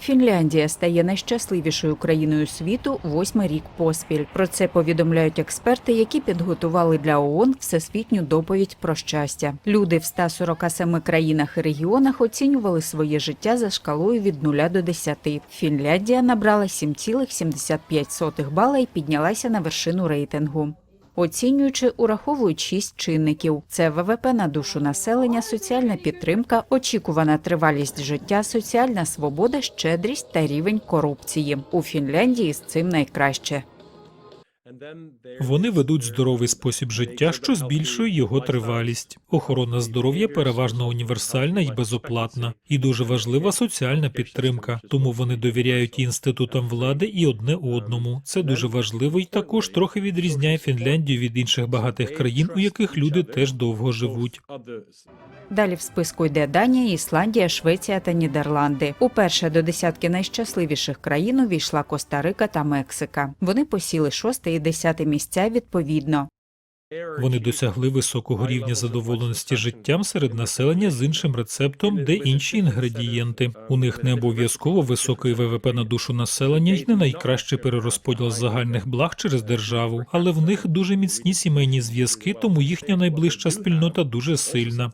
Фінляндія стає найщасливішою країною світу восьмий рік поспіль. Про це повідомляють експерти, які підготували для ООН всесвітню доповідь про щастя. Люди в 147 країнах і регіонах оцінювали своє життя за шкалою від 0 до 10. Фінляндія набрала 7,75 бала і піднялася на вершину рейтингу. Оцінюючи, ураховують шість чинників: це ВВП на душу населення, соціальна підтримка, очікувана тривалість життя, соціальна свобода, щедрість та рівень корупції. У Фінляндії з цим найкраще. Вони ведуть здоровий спосіб життя, що збільшує його тривалість. Охорона здоров'я переважно універсальна і безоплатна, і дуже важлива соціальна підтримка. Тому вони довіряють інститутам влади і одне одному. Це дуже важливо і також трохи відрізняє Фінляндію від інших багатих країн, у яких люди теж довго живуть. Далі в списку йде Данія, Ісландія, Швеція та Нідерланди. Уперше до десятки найщасливіших країн увійшла Коста-Рика та Мексика. Вони посіли шосте і десяте місця відповідно. Вони досягли високого рівня задоволеності життям серед населення з іншим рецептом, де інші інгредієнти. У них не обов'язково високий ВВП на душу населення і не найкращий перерозподіл загальних благ через державу, але в них дуже міцні сімейні зв'язки, тому їхня найближча спільнота дуже сильна.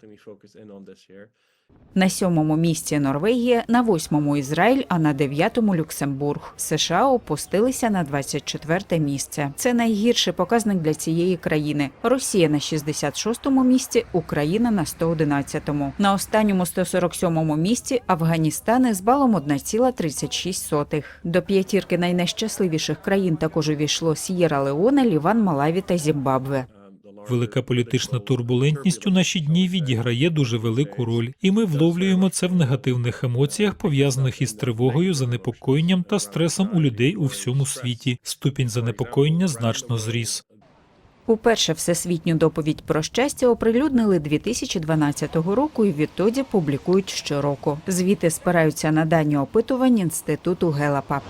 На сьомому місці Норвегія, на восьмому Ізраїль, а на дев'ятому Люксембург. США опустилися на 24 місце. Це найгірший показник для цієї країни. Росія на 66-му місці, Україна на 111-му. На останньому 147-му місці Афганістан із балом 1,36. До п'ятірки найнещасливіших країн також увійшло С'єра Леоне, Ліван, Малаві та Зімбабве. Велика політична турбулентність у наші дні відіграє дуже велику роль, і ми вловлюємо це в негативних емоціях, пов'язаних із тривогою, занепокоєнням та стресом у людей у всьому світі. Ступінь занепокоєння значно зріс. Уперше всесвітню доповідь про щастя оприлюднили 2012 року і відтоді публікують щороку. Звіти спираються на дані опитувань інституту Гелапа.